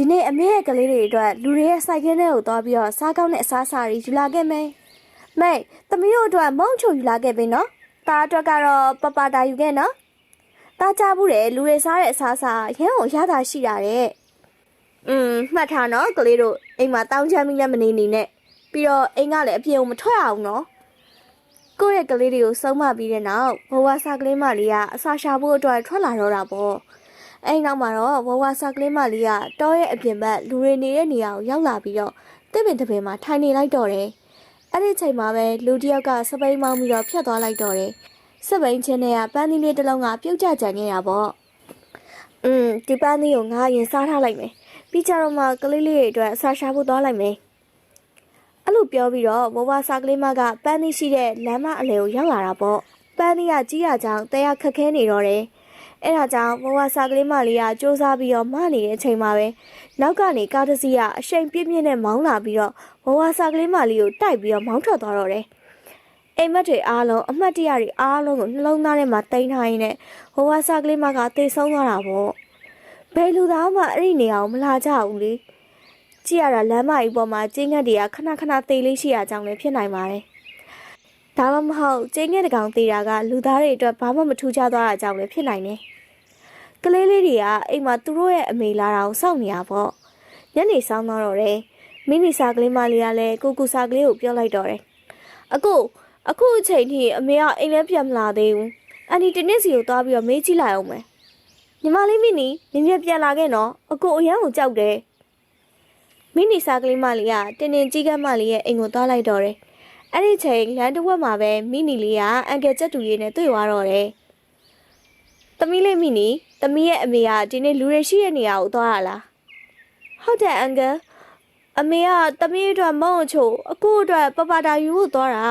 ဒီနေ့အမေရဲ့ကလေးတွေအတွက်လူတွေရဲ့စိုက်ကင်းထဲကိုသွားပြီးတော့စားကောင်းတဲ့အစားအစာတွေယူလာခဲ့မယ်။မေသမီးတို့အတွက်မုံချုံယူလာခဲ့ပြီနော်။ตาအတွက်ကတော့ပပတာယူခဲ့နော်။ตาကြဘူးတယ်လူတွေစားတဲ့အစားအစာရမ်းအောင်ရတာရှိတာတဲ့။อืมမှတ်ထားနော်ကလေးတို့အိမ်မှာတောင်းချမ်းပြီးလည်းမနေနေနဲ့။ပြီးတော့အိမ်ကလည်းအပြေုံမထွက်အောင်နော်။ကိုယ့်ရဲ့ကလေးတွေကိုစုံမပြီးတဲ့နောက်ဘဝစားကလေးမလေးကအစာရှာဖို့အတွက်ထွက်လာတော့တာပေါ့။ အဲ့နောက်မှာတော့ဝဝစားကလေးမလေးကတောရဲ့အပြင်ဘက်လူတွေနေတဲ့နေရာကိုရောက်လာပြီးတော့တစ်ပင်တစ်ပင်မှာထိုင်နေလိုက်တော့တယ်။အဲ့ဒီချိန်မှာပဲလူတစ်ယောက်ကစပိန်မောင်းပြီးတော့ဖြတ်သွားလိုက်တော့တယ်။စပိန်ချင်းနဲ့ကပန်းသီးလေးတစ်လုံးကပြုတ်ကျကြံနေတာပေါ့။อืมဒီပန်းသီးကိုငါရင်စားထားလိုက်မယ်။ပြီးကြတော့မှကလေးလေးတွေအတွက်အစာရှာဖို့သွားလိုက်မယ်။အဲ့လိုပြောပြီးတော့ဝဝစားကလေးမကပန်းသီးရှိတဲ့လမ်းမအလယ်ကိုရောက်လာတာပေါ့။ပန်းသီးကကြီးရကြောင်တဲရခက်ခဲနေတော့တယ်။ အဲ့ဒါကြောင့်ဘဝစာကလေးမလေးကစူးစမ်းပြီးတော့မနေတဲ့အချိန်မှာပဲနောက်ကနေကားတစ်စီးကအရှိန်ပြင်းပြင်းနဲ့မောင်းလာပြီးတော့ဘဝစာကလေးမလေးကိုတိုက်ပြီးတော့မောင်းထွက်သွားတော့တယ်။အိမ်မက်တွေအားလုံးအမှတ်တရတွေအားလုံးကိုနှလုံးသားထဲမှာတင်ထားရင်းနဲ့ဘဝစာကလေးမကတေဆုံးသွားတာပေါ့။ဘယ်လူသားမှအဲ့ဒီနေရာကိုမလာကြဘူးလေ။ကြည့်ရတာလမ်းမကြီးပေါ်မှာကျင်းငတ်တွေကခဏခဏသေးလေးရှိရကြောင်းလည်းဖြစ်နိုင်ပါတယ်။ ဒါမှမဟုတ်ကျင်းငတ်တကောင်သေးတာကလူသားတွေအတွက်ဘာမှမထူးခြားသွားတာကြောင့်လည်းဖြစ်နိုင်တယ်။ကလေးလေးတွေကအိမ်မှာသူတို့ရဲ့အမေလာတာကိုစောင့်နေရပေါ့ညနေဆောင်တော့တော့တယ်မိနီစာကလေးမလေးကလည်းကိုကူစာကလေးကိုပြောလိုက်တော့တယ်အကိုအခုအချိန်ထိအမေကအိမ်လည်းပြန်မလာသေးဘူးအန်ဒီတနစ်စီကိုသွားပြီးတော့မေးကြည့်လိုက်အောင်မယ်ညီမလေးမိနီမြင်မြပြန်လာခဲ့နော်အကိုအရန်ကိုကြောက်တယ်မိနီစာကလေးမလေးကတင်းတင်းကြီးကန်းမလေးရဲ့အိမ်ကိုသွားလိုက်တော့တယ် အဲ့ဒီချိန်လမ်းတစ်ဝက်မှာပဲမိနီလေးကအန်ကယ်ချက်တူရေးနဲ့တွေ့သွားတော့တယ်။သမီးလေးမိနီသမီးရဲ့အမေကဒီနေ့လူတွေရှိတဲ့နေရာကိုသွားရလား။ဟုတ်တယ်အန်ကယ်အမေကသမီးအတွက်မုံအချို့အကူအတွက်ပပတာယူဖို့သွားတာ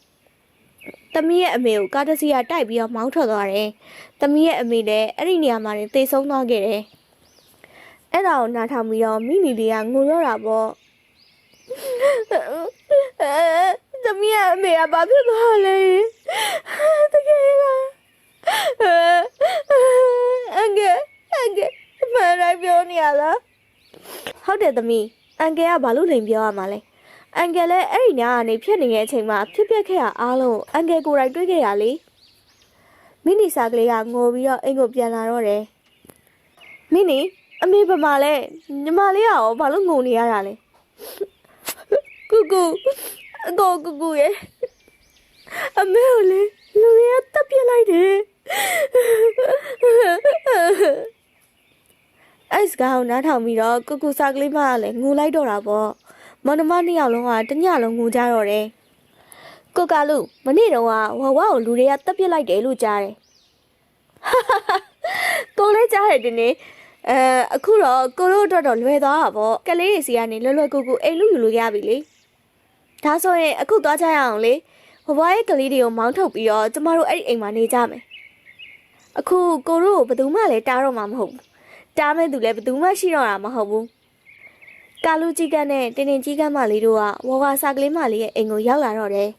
။သမီးရဲ့အမေကိုကားတစ်စီးကတိုက်ပြီးတော့မောင်းထွက်သွားတယ်။သမီးရဲ့အမေလည်းအဲ့ဒီနေရာမှာနေသေဆုံးသွားခဲ့တယ်။အဲ့ဒါကိုနားထောင်ပြီးတော့မိနီလေးကငိုတော့တာပေါ့။အဲ သမီးရဲ့အမေကဘာဖြစ်သွားလဲ။တကယ်လားအန်ကအန်ကမရိုင်းပြောနေရလားဟုတ်တယ်သမီးအန်ကကဘာလို့လိန်ပြောရမှာလဲအန်ကလည်းအဲ့ဒီနားကနေဖြစ်နေတဲ့အချိန်မှာဖြစ်ပျက်ခဲ့တာအားလုံးအန်ကကိုယ်တိုင်တွေးခဲ့ရလေမိနီစာကလေးကငိုပြီးတော့အိမ်ကိုပြန်လာတော့တယ်မိနီအမေဘာမှလဲညီမလေးကရောဘာလို့ငိုနေရတာလဲ ကူကူအကိုကူကူရဲ့အမေကိုလေလူတွေကတပ်ပြစ်လိုက်တယ်အဲ့စကားကိုနားထောင်ပြီးတော့ကုကူစာကလေးမကလည်းငိုလိုက်တော့တာပေါ့မောင်နှမနှစ်ယောက်လုံးကတညလုံးငိုကြတော့တယ်ကိုကလူမနေ့တုန်းကဝဝကိုလူတွေကတက်ပစ်လိုက်တယ်လို့ကြားတယ်ကိုလည်းကြားတယ်ဒီနေ့အဲအခုတော့ကိုတို့အတွက်တော့လွယ်သွားတာပေါ့ကလေးတွေစီကနေလွယ်လွယ်ကူကူအိမ်လူယူလို့ရပြီလေ ဒါဆိုရင်အခုသွားကြရအောင်လေဝဝရဲ့ကလေးတွေကိုမောင်းထုတ်ပြီးတော့ကျမတို့အဲ့ဒီအိမ်မှာနေကြမယ်အခုကိုတို့ကိုဘယ်သူမှလည်းတားတော့မှာမဟုတ်ဘူးတားမဲ့သူလည်းဘယ်သူမှရှိတော့တာမဟုတ်ဘူးကာလူကြီးကန်းနဲ့တင်းတင်းကြီးကန်းမလေးတို့ကဝဝစာကလေးမလေးရဲ့အိမ်ကိုရောက်လာတော့တယ်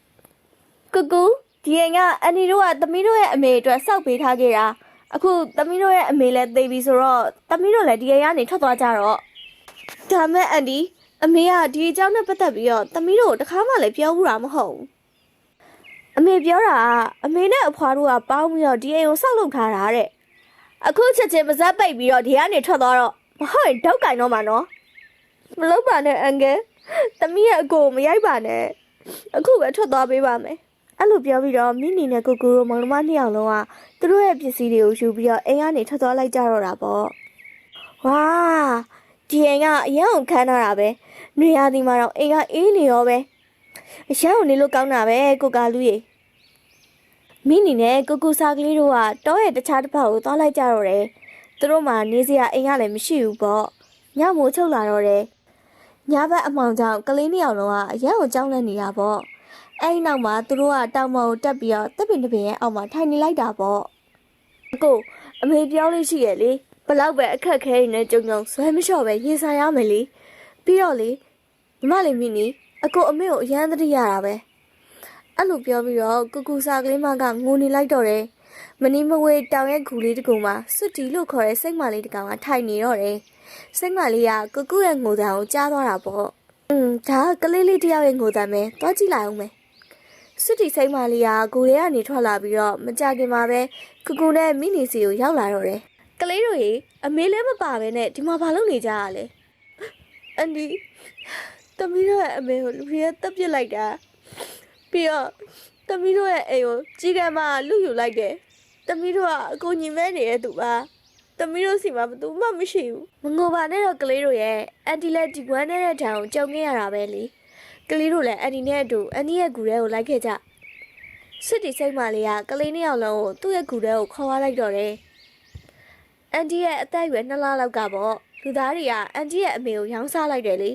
ကူကူဒီအိမ်ကအန်နီတို့ကသမီးတို့ရဲ့အမေအတွက်စောက်ပေးထားခဲ့တာအခုသမီးတို့ရဲ့အမေလည်းသိပြီဆိုတော့သမီးတို့လည်းဒီအိမ်ကနေထွက်သွားကြတော့ဒါမဲ့အန်ဒီ အမေကဒီအကြောင်းနဲ့ပတ်သက်ပြီးတော့သမီးတို့ကိုတခါမှလည်းပြောဘူးတာမဟုတ်ဘူးအမေပြောတာကအမေနဲ့အဖွားတို့ကပေါင်းပြီးတော့ဒီအိမ်ကိုဆောက်လုပ်ထားတာတဲ့အခုချက်ချင်းပါဇက်ပိတ်ပြီးတော့ဒီကနေထွက်သွားတော့မဟုတ်ရင်ဒုတ်ကင်တော့မှာနော်မလုပ်ပါနဲ့အန်ကယ်သမီးရဲ့အကိုကိုမရိုက်ပါနဲ့အခုပဲထွက်သွားပေးပါမယ်အဲ့လိုပြောပြီးတော့မိနီနဲ့ကိုကိုတို့မောင်နှမနှစ်ယောက်လုံးကသူတို့ရဲ့ပစ္စည်းတွေကိုယူပြီးတော့အိမ်ကနေထွက်သွားလိုက်ကြတော့တာပေါ့ဝါဒီအိမ်ကအရန်ကိုခမ်းထားတာပဲ နေရာဒီမှာတော့အိမ်ကအေးနေရောပဲအရန်ကိုနေလို့ကောင်းတာပဲကိုကာလူကြီးမိနီနဲ့ကိုကူစာကလေးတို့ကတောရဲ့တခြားတစ်ဖက်ကိုသွားလိုက်ကြတော့တယ်။သူတို့မှနေစရာအိမ်ကလည်းမရှိဘူးပေါ့။ညမိုးချုပ်လာတော့တယ်။ညဘက်အမှောင်ကြောင့်ကလေးနှစ်ယောက်လုံးကအရန်ကိုကြောက်လန့်နေတာပေါ့။အဲဒီနောက်မှာသူတို့ကတောင်ပေါ်ကိုတက်ပြီးတော့တပ်ပင်တစ်ပင်ရဲ့အောက်မှာထိုင်နေလိုက်တာပေါ့။အကိုအမေပြောလို့ရှိရဲ့လေ။ဘလောက်ပဲအခက်ခဲနေကြုံကြုံဆွဲမလျှော့ပဲရင်ဆိုင်ရမယ်လေ။ ပြီးတော့လေညီမလေးမိနီအကိုအမေကိုအရန်သတိရတာပဲ။အဲ့လိုပြောပြီးတော့ကူကူစာကလေးမကငိုနေလိုက်တော့တယ်မနီမဝေတောင်ရဲ့ဂူလေးတစ်ခုမှာစွတ်တီလို့ခေါ်တဲ့စိတ်မလေးတစ်ကောင်ကထိုင်နေတော့တယ်စိတ်မလေးကကူကူရဲ့ငိုတံကိုကြားသွားတာပေါ့อืมဒါကကလေးလေးတယောက်ရဲ့ငိုတံပဲသွားကြည့်လိုက်အောင်မယ်စစ်တီစိတ်မလေးကကိုရဲကနေထွက်လာပြီးတော့မကြခင်မှာပဲကူကူနဲ့မိနီစီကိုရောက်လာတော့တယ်ကလေးတို့ရေအမေလည်းမပါပဲနဲ့ဒီမှာဘာလုပ်နေကြရလဲ အန်ဒီတမီးတို့ရဲ့အမေကိုလူတွေကတပ်ပစ်လိုက်တာပြီးတော့တမီးတို့ရဲ့အိမ်ကိုကြီးကမ်းမလူယူလိုက်တယ်တမီးတို့ကအကိုညီမဲနေတဲ့သူပါသမီးတို့စီမှာဘယ်သူမှမရှိဘူးမငိုပါနဲ့တော့ကလေးတို့ရဲ့အန်တီလက်ဒီကွမ်းနဲ့တဲ့တံကိုကြုံခဲ့ရတာပဲလေကလေးတို့လည်းအန်တီနဲ့အတူအန်တီရဲ့ဂူထဲကိုလိုက်ခဲ့ကြစစ်တီစိတ်မလေးကကလေးနှစ်ယောက်လုံးကိုသူ့ရဲ့ဂူထဲကိုခေါ်သွားလိုက်တော့တယ်အန်တီရဲ့အသက်အရွယ်နှစ်လလောက်ကပေါ့ လူသားတွေကအန်တီရဲ့အမေကိုရောင်းစားလိုက်တယ်လေ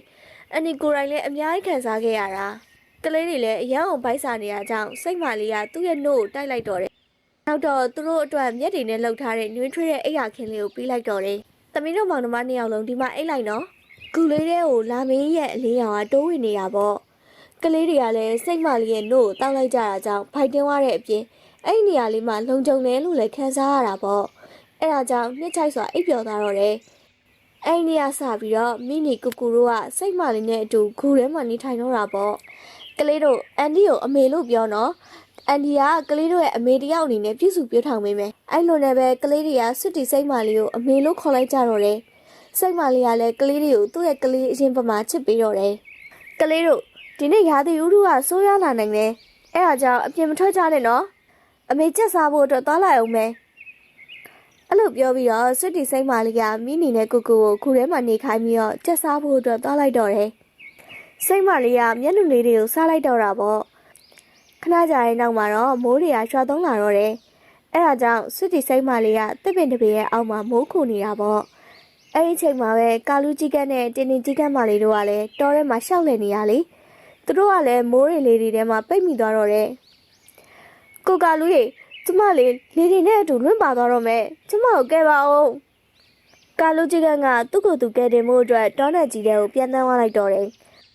အန်တီကိုယ်တိုင်လည်းအများကြီးခံစားခဲ့ရတာကလေးတွေလည်းအရန်အောင်ပိုက်စားနေရကြောင်းစိတ်မလေးကသူ့ရဲ့နှုတ်ကိုတိုက်လိုက်တော့တယ်နောက်တော့သူတို့အတွက်မျက်တွေနဲ့လှုပ်ထားတဲ့နှွေးထွေးတဲ့အိယာခင်းလေးကိုပေးလိုက်တော့တယ်။သမီးတို့မောင်နှမနှစ်ယောက်လုံးဒီမှာအိတ်လိုက်နော်။ဂူလေးတဲ့ကိုလာမင်းရဲ့အလေးရောင်ကတိုးဝင်နေတာပေါ့။ကလေးတွေကလည်းစိတ်မလေးရဲ့နှုတ်ကိုတောက်လိုက်ကြတာကြောင့်ဖိုက်တင်းသွားတဲ့အပြင်အဲ့ဒီနေရာလေးမှာလုံခြုံတယ်လို့လည်းခံစားရတာပေါ့။အဲ့ဒါကြောင့်နှစ်ချိုက်စွာအိပ်ပျော်သွားတော့တယ်။ အဲ့ဒီနေရာစပြီးတော့မိနီကူကူတို့ကစိတ်မလေးနဲ့အတူဂူထဲမှာနေထိုင်တော့တာပေါ့။ကလေးတို့အန်ဒီကိုအမေလို့ပြောနော်။အန်ဒီကကလေးတို့ရဲ့အမေတယောက်အနေနဲ့ပြုစုပြောထောင်ပေးမယ်။အဲ့လိုနဲ့ပဲကလေးတွေကစွတ်တီစိတ်မာလေးကိုအမေလို့ခေါ်လိုက်ကြတော့တယ်။စိတ်မာလေးကလည်းကလေးတွေကိုသူ့ရဲ့ကလေးအရင်ပမာချစ်ပေးတော့တယ်။ကလေးတို့ဒီနေ့ရာသီဥတုကဆိုးရွားလာနိုင်တယ်။အဲ့ဒါကြောင့်အပြင်မထွက်ကြနဲ့နော်။အမေချက်စားဖို့အတွက်သွားလိုက်အောင်မယ်။ အဲ့လိုပြောပြီးတော့စွတ်တီစိတ်မာလေးကမိနီနဲ့ကိုကိုကိုခုထဲမှာနေခိုင်းပြီးတော့ချက်စားဖို့အတွက်သွားလိုက်တော့တယ်။စိတ်မာလေးကမျက်နှာလေးတွေကိုစားလိုက်တော့တာပေါ့။ခဏကြာတဲ့နောက်မှာတော့မိုးတွေကရွာသုံးလာတော့တယ်။အဲဒါကြောင့်စွတီစိမ့်မလေးကတစ်ပင်တစ်ပင်ရဲ့အောက်မှာမိုးခုနေတာပေါ့။အဲဒီအချိန်မှာပဲကာလူကြီးကန်းနဲ့တင်းတင်းကြီးကန်းမလေးတို့ကလည်းတောထဲမှာရှောက်လည်နေရလေ။သူတို့ကလည်းမိုးတွေလေးတွေထဲမှာပိတ်မိသွားတော့တယ်။ကိုကာလူကြီး ကျမလေးလေတွေနဲ့အတူလွင့်ပါသွားတော့မယ်။ကျမကိုကဲပါဦး။ကာလူကြီးကန်းကသူ့ကိုယ်သူကဲတင်မှုအတွက်တောနဲ့ကြီးတဲ့ကိုပြန်တန်းသွားလိုက်တော့တယ်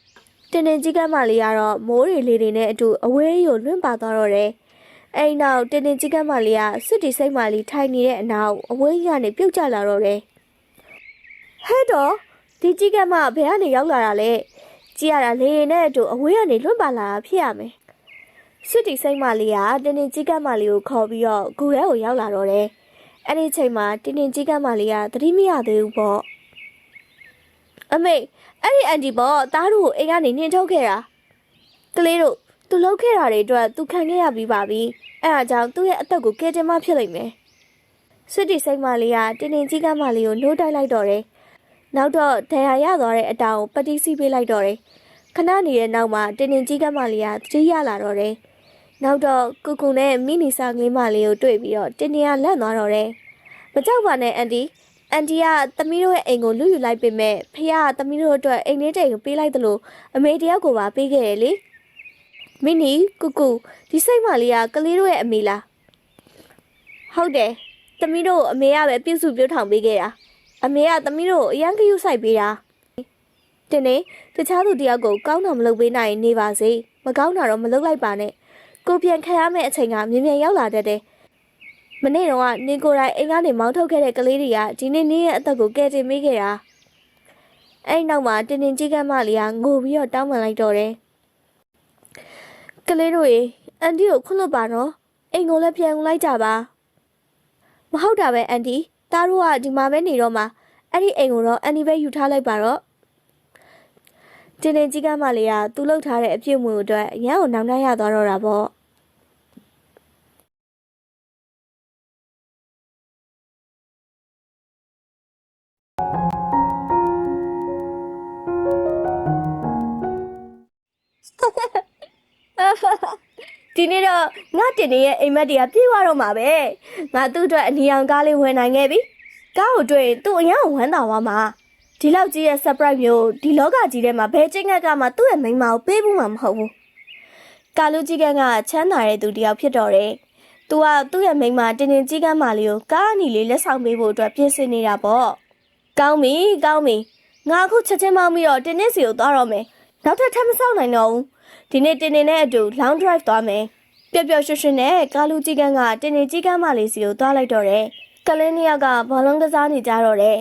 ။တင်းတင်းကြီးကမ်းမလေးကတော့မိုးရီလေးတွေနဲ့အတူအဝေးကိုလွင့်ပါသွားတော့တယ်။အဲဒီနောက်တင်းတင်းကြီးကမ်းမလေးကစစ်တီစိတ်မလေးထိုင်နေတဲ့အနောက်အဝေးကနေပြုတ်ကျလာတော့တယ်။ဟဲ့တော့ဒီကြီးကမ်းမဘယ်ကနေရောက်လာတာလဲ။ကြည့်ရတာလေနဲ့အတူအဝေးကနေလွင့်ပါလာတာဖြစ်ရမယ်။ စစ်တီစိတ်မလေးကတင်းတင်းကြီးကမ်းမလေးကိုခေါ်ပြီးတော့ဂူထဲကိုရောက်လာတော့တယ်။အဲဒီအချိန်မှာတင်းတင်းကြီးကမ်းမလေးကသတိမရသေးဘူးပေါ့။အမေအဲ့ဒီအန်တီဘောတားတို့ကိုအိမ်ကနေနှင်ထုတ်ခဲ့တာကလေးတို့သူလှုပ်ခဲ့တာတွေအတွက်သူခံခဲ့ရပြီးပါပြီအဲ့ဒါကြောင့်သူ့ရဲ့အသက်ကိုကယ်တင်မှဖြစ်လိမ့်မယ်စစ်တီစိတ်မလေးကတင်းတင်းကြီးကမ်းမလေးကိုနှိုးတိုက်လိုက်တော့တယ်နောက်တော့ဒဏ်ရာရသွားတဲ့အတောင်ကိုပတိစီးပေးလိုက်တော့တယ်ခဏနေတဲ့နောက်မှာတင်းတင်းကြီးကမ်းမလေးကတတိရလာတော့တယ် နောက်တော့ကုကုနဲ့မိနီစာကလေးမလေးကိုတွေ့ပြီးတော့တင်းတင်းကလန့်သွားတော့တယ်မကြောက်ပါနဲ့အန်တီအန်တီကသမီးတို့ရဲ့အိမ်ကိုလူယူလိုက်ပေမဲ့ဖခင်ကသမီးတို့အတွက်အိမ်လေးတိမ်ကိုပေးလိုက်သလိုအမေတယောက်ကိုပါပေးခဲ့ရလေမင်းနီကုကုဒီစိတ်မလေးကကလေးတို့ရဲ့အမေလားဟုတ်တယ်သမီးတို့အမေကပဲပြုစုပြောထောင်ပေးခဲ့တာအမေကသမီးတို့ကိုအရန်ကယူဆိုင်ပေးတာတင်းနေတခြားသူတယောက်ကိုကောင်းတာမလုပ်ပေးနိုင်ရင်နေပါစေမကောင်းတာတော့မလုပ်လိုက်ပါနဲ့ ကိုပြန်ခံရမယ့်အချိန်ကမြင်မြန်ရောက်လာတတ်တယ်မနေ့တော့ကနေကိုယ်တိုင်အိမ်ကနေမောင်းထုတ်ခဲ့တဲ့ကလေးတွေကဒီနေ့နေ့ရဲ့အသက်ကိုကယ်တင်ပေးခဲ့တာအဲ့နောက်မှာတင်းတင်းကြီးကမ်းမလေးကငိုပြီးတော့တောင်းပန်လိုက်တော့တယ်ကလေးတို့ရေအန်တီကိုခွင့်လွတ်ပါနော်အိမ်ကိုလည်းပြန်ဝင်လိုက်ကြပါမဟုတ်တာပဲအန်တီတားတို့ကဒီမှာပဲနေတော့မှာအဲ့ဒီအိမ်ကိုတော့အန်တီပဲယူထားလိုက်ပါတော့ တင်းတင်းကြီးကမ်းမလေးကသူ့လှုပ်ထားတဲ့အပြုတ်မှုအတွက်ရန်ကိုနောင်တရသွားတော့တာပေါ့ဒီနေ့တော့ငါတင်နေရဲ့အိမ်မက်တွေကပြေးသွားတော့မှာပဲငါသူ့အတွက်အနီအောင်ကားလေးဝယ်နိုင်ခဲ့ပြီကားကိုတွေ့ရင်သူ့အရန်ကိုဝမ်းသာသွားမှာ ဒီလောက်ကြီးရဲ့ surprise မျိုးဒီလောကကြီးထဲမှာဘယ်ချင်းငက်ကမှသူ့ရဲ့မိန်းမကိုပေးဘူးမှမဟုတ်ဘူးကာလူကြီးကန်းကချမ်းသာတဲ့သူတစ်ယောက်ဖြစ်တော့တယ်သူကသူ့ရဲ့မိန်းမတင်တင်ကြီးကန်းမလေးကိုကားအနီလေးလက်ဆောင်ပေးဖို့အတွက်ပြင်ဆင်နေတာပေါ့ကောင်းပြီကောင်းပြီငါအခုချက်ချင်းမောင်းပြီးတော့တင်းနစ်စီကိုသွားတော့မယ်နောက်ထပ်ထပ်မဆောက်နိုင်တော့ဘူးဒီနေ့တင်းနေနဲ့အတူ long drive သွားမယ်။ပျော်ပျော်ရွှင်ရွှင်နဲ့ကာလူကြီးကန်းကတင်းနေကြီးကန်းမလေးစီကိုသွားလိုက်တော့တယ်။ကလင်းနှစ်ယောက်ကဘောလုံးကစားနေကြတော့တယ်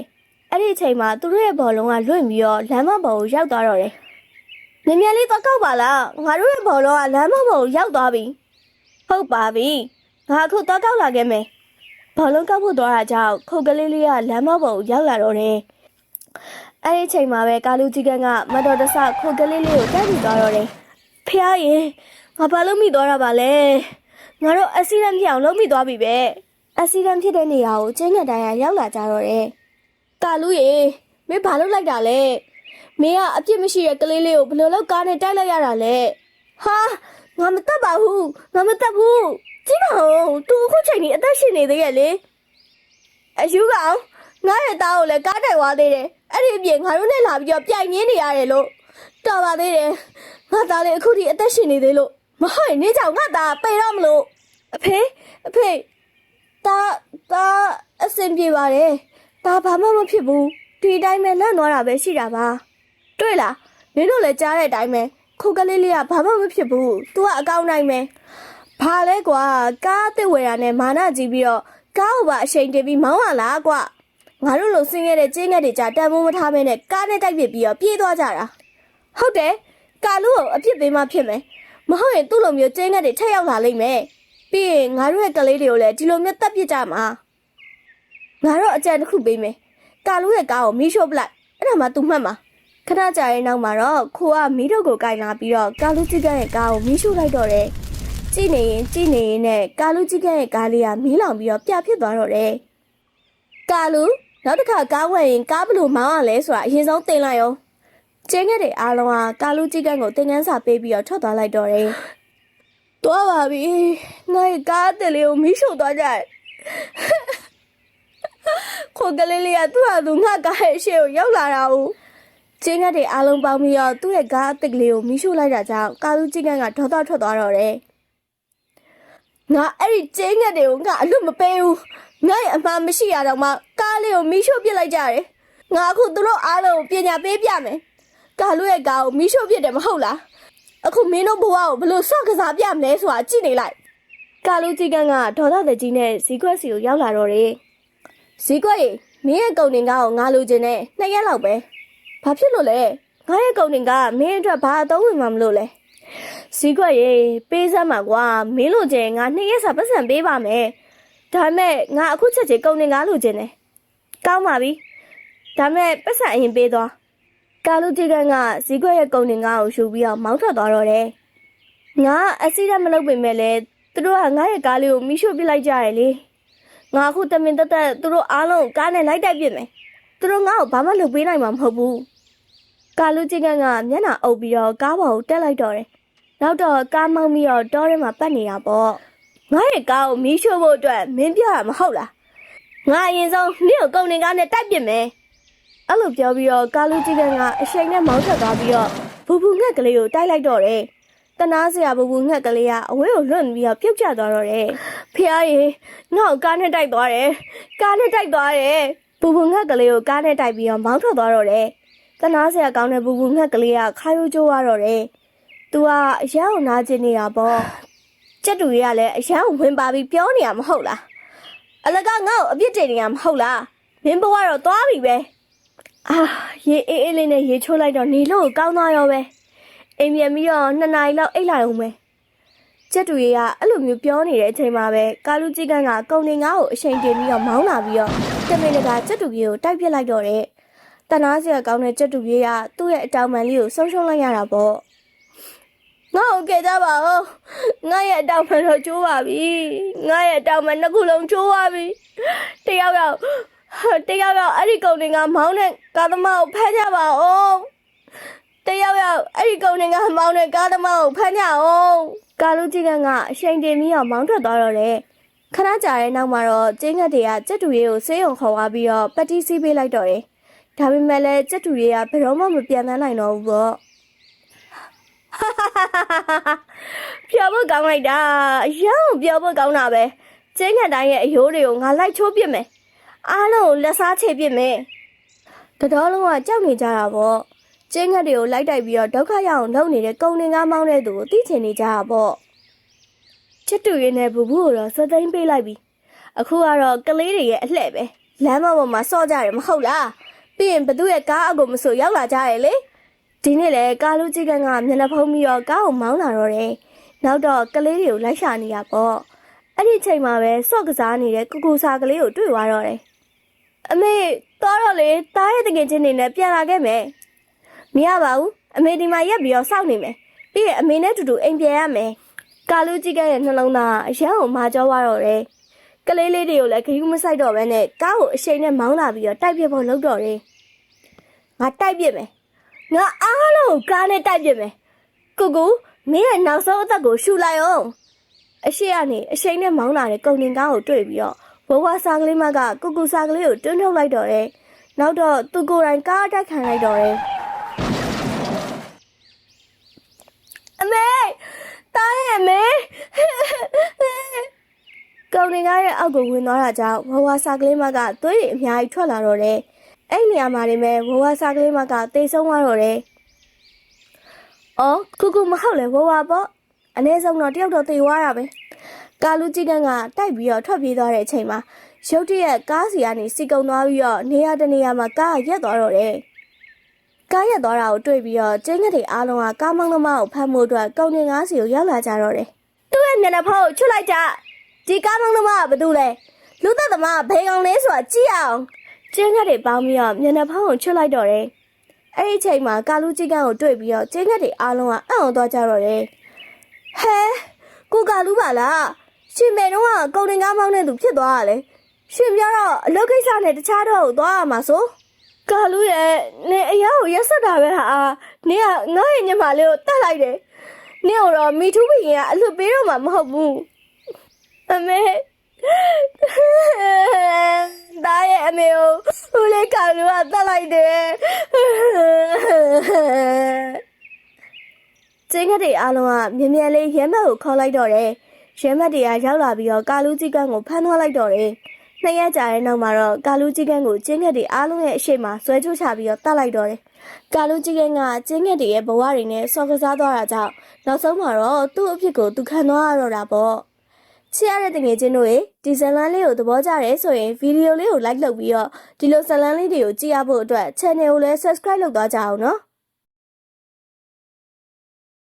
အဲ့ဒီအချိန်မှာသူတို့ရဲ့ဘောလုံးကလွင့်ပြီးတော့လမ်းမပေါ်ကိုရောက်သွားတော့တယ်။မြင်မြန်လေးသွားကောက်ပါလားငါတို့ရဲ့ဘောလုံးကလမ်းမပေါ်ကိုရောက်သွားပြီ။ဟုတ်ပါပြီ။ငါအခုသွားကောက်လာခဲ့မယ်။ဘောလုံးကောက်ဖို့သွားတာကြောင့်ခုတ်ကလေးလေးကလမ်းမပေါ်ကိုရောက်လာတော့တယ်။အဲ့ဒီအချိန်မှာပဲကာလူကြီးကန်းကမတော်တဆခုတ်ကလေးလေးကိုတက်ပြီးသွားတော့တယ်။ဖျားရင်ငါဘာလို့မိသွားတာပါလဲ။ငါတို့အက်ဆီဒန့်ဖြစ်အောင်လုပ်မိသွားပြီပဲ။အက်ဆီဒန့်ဖြစ်တဲ့နေရာကိုကျင်းငတ်တိုင်းကရောက်လာကြတော့တယ်။ ကာလူရေမင်းဘာလုပ်လိုက်တာလဲမင်းကအပြစ်မရှိတဲ့ကလေးလေးကိုဘယ်လိုလုပ်ကားနဲ့တိုက်လိုက်ရတာလဲဟာငါမတတ်ပါဘူးငါမတတ်ဘူးကြည့်ပါဦးသူအခုချိန်ကြီးအသက်ရှင်နေသေးရဲ့လေအယူကောင်ငါရဲ့သားကိုလည်းကားတိုက်သွားသေးတယ်အဲ့ဒီအပြင်ငါတို့နဲ့လာပြီးတော့ပြိုင်ရင်းနေရတယ်လို့တော်ပါသေးတယ်ငါသားလေးအခုထိအသက်ရှင်နေသေးလို့မဟုတ်ရင်နေကြောင်ငါသားပေတော့မလို့အဖေအဖေဒါဒါအဆင်ပြေပါတယ် ဒါဘာမှမဖြစ်ဘူးဒီအတိုင်းပဲလန့်သွားတာပဲရှိတာပါတွေ့လားနင်တို့လည်းကြားတဲ့အတိုင်းပဲခုတ်ကလေးလေးကဘာမှမဖြစ်ဘူး तू ကအကောင်းတိုင်းပဲဘာလဲကွာကားအစ်စ်ဝယ်တာနဲ့မာနကြီးပြီးတော့ကားကိုပါအချိန်တင်ပြီးမောင်းရလားကွာငါတို့လိုဆင်းရဲတဲ့ကျင်းငက်တွေကြာတန်ဖိုးမထားမဲနဲ့ကားနဲ့တိုက်ပစ်ပြီးတော့ပြေးသွားကြတာဟုတ်တယ်ကာလူကိုအပြစ်ပေးမှဖြစ်မယ်မဟုတ်ရင်သူ့လိုမျိုးကျင်းငက်တွေထက်ရောက်လာလိမ့်မယ်ပြီးရင်ငါတို့ရဲ့ကလေးတွေကိုလည်းဒီလိုမျိုးတက်ပစ်ကြမှာ ငါတို့အကြံတစ်ခုပေးမယ်ကာလူရဲ့ကားကိုမီးရှို့ပလိုက်အဲ့ဒါမှ तू မှတ်မှာခဏကြာရင်နောက်မှာတော့ခိုးကမီးတို့ကိုကင်လာပြီးတော့ကာလူကြီးကရဲ့ကားကိုမီးရှို့လိုက်တော့တယ်ကြည့်နေရင်ကြည့်နေရင်နဲ့ကာလူကြီးကရဲ့ကားလေးကမီးလောင်ပြီးတော့ပြဖြစ်သွားတော့တယ်ကာလူနောက်တစ်ခါကားဝယ်ရင်ကားဘယ်လို့မောင်းရလဲဆိုတာအရင်ဆုံးသိလိုက်အောင်ကျင်းခဲ့တဲ့အားလုံးကကာလူကြီးကကိုသင်ခန်းစာပေးပြီးတော့ထွက်သွားလိုက်တော့တယ်သွားပါပြီငါရဲ့ကားအစ်စ်လေးကိုမီးရှို့သွားကြတယ် ခေါ်ကလေးလေးကသူ့ဟာသူငါကားရဲ့အရှိကိုရောက်လာတာ ਉਹ ချင်းကတဲ့အားလုံးပေါင်းပြီးတော့သူ့ရဲ့ကားအစ်စ်ကလေးကိုမီးရှို့လိုက်တာကြောင့်ကာလူချင်းကကဒေါသထွက်သွားတော့တယ်ငါအဲ့ဒီချင်းကတွေကိုငါအလွတ်မပေးဘူးငါရဲ့အမှန်မရှိရတော့မှကားလေးကိုမီးရှို့ပစ်လိုက်ကြတယ်ငါအခုသူတို့အားလုံးကိုပညာပေးပြမယ်ကာလူရဲ့ကားကိုမီးရှို့ပစ်တယ်မဟုတ်လားအခုမင်းတို့ဘဝကိုဘယ်လို့ဆော့ကစားပြမလဲဆိုတာကြည့်နေလိုက်ကာလူကြီးကန်းကဒေါ်သားတကြီးနဲ့ဇီကွက်စီကိုရောက်လာတော့တယ် ဇီကွက်ရေမင်းရဲ့ကုံတင်ကားကိုငါလိုချင်တယ်နှစ်ရက်လောက်ပဲဘာဖြစ်လို့လဲငါရဲ့ကုံတင်ကားကမင်းအတွက်ဘာအသုံးဝင်မှာမလို့လဲဇီကွက်ရေပေးစမ်းပါကွာမင်းလိုချင်ငါနှစ်ရက်စာပတ်စံပေးပါမယ်ဒါပေမဲ့ငါအခုချက်ချင်းကုံတင်ကားလိုချင်တယ်ကောင်းပါပြီဒါပေမဲ့ပတ်စံအရင်ပေးသွားကာလူတီကန်ကဇီကွက်ရဲ့ကုံတင်ကားကိုရှူပြီးတော့မောင်းထွက်သွားတော့တယ်။ငါအက်ဆီဒန့်မလုပ်ပေမဲ့လည်းသူတို့ကငါရဲ့ကားလေးကိုမိရှို့ပစ်လိုက်ကြတယ်လေ။ ငါအခုတမင်တက်တက်သူတို့အားလုံးကားနဲ့လိုက်တိုက်ပစ်မယ်။သူတို့ငါ့ကိုဘာမှလုပ်ပေးနိုင်မှာမဟုတ်ဘူး။ကာလူတီကန်ကမျက်နှာအုပ်ပြီးတော့ကားပေါ်ကိုတက်လိုက်တော့တယ်။နောက်တော့ကားမောင်းပြီးတော့တောထဲမှာပတ်နေတာပေါ့။ငါရဲ့ကားကိုမိရှို့ဖို့အတွက်မင်းပြရမဟုတ်လား။ငါအရင်ဆုံးနင့်ကိုကုံတင်ကားနဲ့တိုက်ပစ်မယ်။အဲ့လိုပြောပြီးတော့ကာလူကြီးကန်ကအရှိန်နဲ့မောင်းထွက်သွားပြီးတော့ဘူဘူငှက်ကလေးကိုတိုက်လိုက်တော့တယ်။တနာစရာဘူဘူငှက်ကလေးကအဝေးကိုလွတ်ပြီးတော့ပြုတ်ကျသွားတော့တယ်။ ဖះရေငါ့ကိုကားနဲ့တိုက်သွားတယ်။ကားနဲ့တိုက်သွားတယ်။ဘူဘူငှက်ကလေးကိုကားနဲ့တိုက်ပြီးတော့မောင်းထွက်သွားတော့တယ်။တနာစရာကောင်းတဲ့ဘူဘူငှက်ကလေးကခါယိုးကျိုးသွားတော့တယ်။ तू ကအရန်ကိုနာကျင်နေတာပေါ့။ကျက်တူတွေကလည်းအရန်ကိုဝင်ပါပြီးပြောနေရမဟုတ်လား။အလကငါ့ကိုအပြစ်တင်နေရမဟုတ်လား။မင်းဘဝတော့သွားပြီပဲ။အာရေအေးအေးလေးနဲ့ရေချိုးလိုက်တော့နေလို့ကောင်းသွားရောပဲအိမ်ပြန်ပြီးတော့နှစ်နာရီလောက်အိတ်လိုက်အောင်ပဲ ကျက်တူရေကအဲ့လိုမျိုးပြောနေတဲ့အချိန်မှာပဲကာလူကြီးကန်းကကုံနေငါ့ကိုအချိန်တင်ပြီးတော့မောင်းလာပြီးတော့တမင်တကာကျက်တူရေကိုတိုက်ပစ်လိုက်တော့တဲ့တနာစရာကောင်းတဲ့ကျက်တူရေကသူ့ရဲ့အတောင်ပံလေးကိုဆုံးရှုံးလိုက်ရတာပေါ့ငါ့ကိုကယ်ကြပါဦးငါရဲ့အတောင်ပံတော့ကျိုးပါပြီငါရဲ့အတောင်ပံနှစ်ခုလုံးကျိုးပါပြီတယောက်ယောက်ဟာတယောက်ယောက်အဲ့ဒီကုံတင်ကမောင်းတဲ့ကားသမားကိုဖမ်းကြပါဦးတယောက်ယောက်အဲ့ဒီကုံတင်ကမောင်းတဲ့ကားသမားကိုဖမ်းကြအောင် ကာလူကြီးကန်ကအရှိန်တင်ပြီးတော့မောင်းထွက်သွားတော့တယ်ခဏကြာတဲ့နောက်မှာတော့ကျင်းငတ်တွေကကြက်တူရေးကိုဆေးရုံခေါ်သွားပြီးတော့ပတ်တီးစီးပေးလိုက်တော့တယ်ဒါပေမဲ့လည်းကြက်တူရေးကဘယ်တော့မှမပြန်သန်းနိုင်တော့ဘူးပေါ့ပြောဖို့ကောင်းလိုက်တာအရန်ကိုပြောဖို့ကောင်းတာပဲကျင်းငတ်တိုင်းရဲ့အယိုးတွေကိုငါလိုက်ချိုးပစ်မယ်အားလုံးကိုလက်စားချေပစ်မယ်တတော်လုံးကကြောက်နေကြတာပေါ့ ကျင်းငတ်တွေကိုလိုက်တိုက်ပြီးတော့ဒုက္ခရအောင်လုပ်နေတဲ့ကုံတင်ကားမောင်းတဲ့သူကိုသိချင်နေကြတာပေါ့ချစ်တူရင်းနဲ့ဘူဘူးကိုတော့စသိမ်းပေးလိုက်ပြီအခုကတော့ကလေးတွေရဲ့အလှဲ့ပဲလမ်းမပေါ်မှာစော့ကြတယ်မဟုတ်လားပြီးရင်ဘသူရဲ့ကားအကူမဆိုရောက်လာကြတယ်လေဒီနေ့လေကားလူကြီးကန်းကမျက်နှာဖုံးပြီးတော့ကားကိုမောင်းလာတော့တယ်နောက်တော့ကလေးတွေကိုလိုက်ရှာနေရပေါ့အဲ့ဒီချိန်မှာပဲစော့ကစားနေတဲ့ကူကူစာကလေးကိုတွေ့သွားတော့တယ်အမေသွားတော့လေတားရဲ့တကယ်ချင်းနေနဲ့ပြန်လာခဲ့မယ် မရပါဘူးအမေဒီမှာရက်ပြီးတော့စောင့်နေမယ်ပြီးရင်အမေနဲ့တူတူအိမ်ပြန်ရမယ်ကာလူကြီးကန်းရဲ့နှလုံးသားအရန်ကိုမာကြောသွားတော့တယ်ကလေးလေးတွေကိုလည်းခရီးမဆိုင်တော့ဘဲနဲ့ကားကိုအရှိန်နဲ့မောင်းလာပြီးတော့တိုက်ပြစ်ဖို့လုပ်တော့တယ်။ငါတိုက်ပြစ်မယ်။ငါအားလုံးကိုကားနဲ့တိုက်ပြစ်မယ်။ကိုကူမင်းရဲ့နောက်ဆုံးအသက်ကိုရှူလိုက်အောင်။အရှိကနေအရှိန်နဲ့မောင်းလာတဲ့ကုန်တင်ကားကိုတွေ့ပြီးတော့ဘဝစားကလေးမကကိုကူစားကလေးကိုတွန်းထုတ်လိုက်တော့တယ်။နောက်တော့သူကိုယ်တိုင်ကားအတိုက်ခံလိုက်တော့တယ်။ အမေတားရဲ့အမေကောင်နေကားရဲ့အောက်ကိုဝင်သွားတာကြောင့်ဝဝစာကလေးမကသွေးတွေအများကြီးထွက်လာတော့တယ်။အဲ့နေရာမှာနေမဲ့ဝဝစာကလေးမကတိတ်ဆုံးသွားတော့တယ်။အော်ကူကူမဟုတ်လေဝဝပေါ့။အနည်းဆုံးတော့တယောက်တော့တေသွားတာပဲ။ကာလူကြီးကန်းကတိုက်ပြီးတော့ထွက်ပြေးသွားတဲ့အချိန်မှာရုတ်တရက်ကားစီကနေစီကုံသွားပြီးတော့နေရာတနေရာမှာကားကရက်သွားတော့တယ်။ ကားရက်သွားတာကိုတွေ့ပြီးတော့ကျင်းငက်တွေအားလုံးကကားမောင်းသမားကိုဖမ်းဖို့အတွက်ကုန်တင်ကားစီကိုရောက်လာကြတော့တယ်။သူ့ရဲ့မျက်နှာဖောက်ကိုချွတ်လိုက်ကြ။ဒီကားမောင်းသမားကဘာတူလဲလူသက်သမားကဘယ်ကောင်လဲဆိုတာကြည့်အောင်ကျင်းငတ်တွေပေါင်းပြီးတော့မျက်နှာဖောင်းကိုချွတ်လိုက်တော့တယ်အဲ့ဒီအချိန်မှာကာလူကြီးကန်းကိုတွေ့ပြီးတော့ကျင်းငတ်တွေအားလုံးကအံ့ဩသွားကြတော့တယ်ဟဲကိုကာလူပါလားရှင်မဲတော့ကကုန်တင်ကားမောင်းတဲ့သူဖြစ်သွားတာလေရှင်ပြောတော့အလုပ်ကိစ္စနဲ့တခြားတော့ကိုသွားရမှာဆို ကာလူရဲ့နေအရာကိုရက်ဆက်တာပဲဟာနေကငါ့ရဲ့ညမလေးကိုတတ်လိုက်တယ်နေတော့မီထူးဘရင်ကအလွတ်ပေးတော့မှာမဟုတ်ဘူး အမေဒါရဲ့အမေကိုဦးလေးကောင်လူကတတ်လိုက်တယ်ကျင်းကတဲ့အားလုံးကမြ мян လေးရဲမက်ကိုခေါ်လိုက်တော့တယ်ရဲမက်တွေကရောက်လာပြီးတော့ကာလူကြီးကန်းကိုဖမ်းသွားလိုက်တော့တယ် နှစ်ရက်ကြာတဲ့နောက်မှာတော့ကာလူကြီးကန်းကိုကျင်းကတဲ့အားလုံးရဲ့အရှိမဆွဲချိုးချပြီးတော့တတ်လိုက်တော့တယ်ကာလူကြီးကန်းကကျင်းကတဲ့ရဲ့ဘဝတွေနဲ့ဆော်ကစားသွားတာကြောင့်နောက်ဆုံးမှာတော့သူ့အဖြစ်ကိုသူခံသွားရတော့တာပေါ့ချစ်ရတဲ့တငယ်ချင်းတို့ရေဒီဇလန်လေးကိုသဘောကျတယ်ဆိုရင်ဗီဒီယိုလေးကို like လုပ်ပြီးတော့ဒီလိုဇလန်လေးတွေကိုကြည့်ရဖို့အတွက် channel ကိုလည်း subscribe လုပ်သွားကြအောင်နော်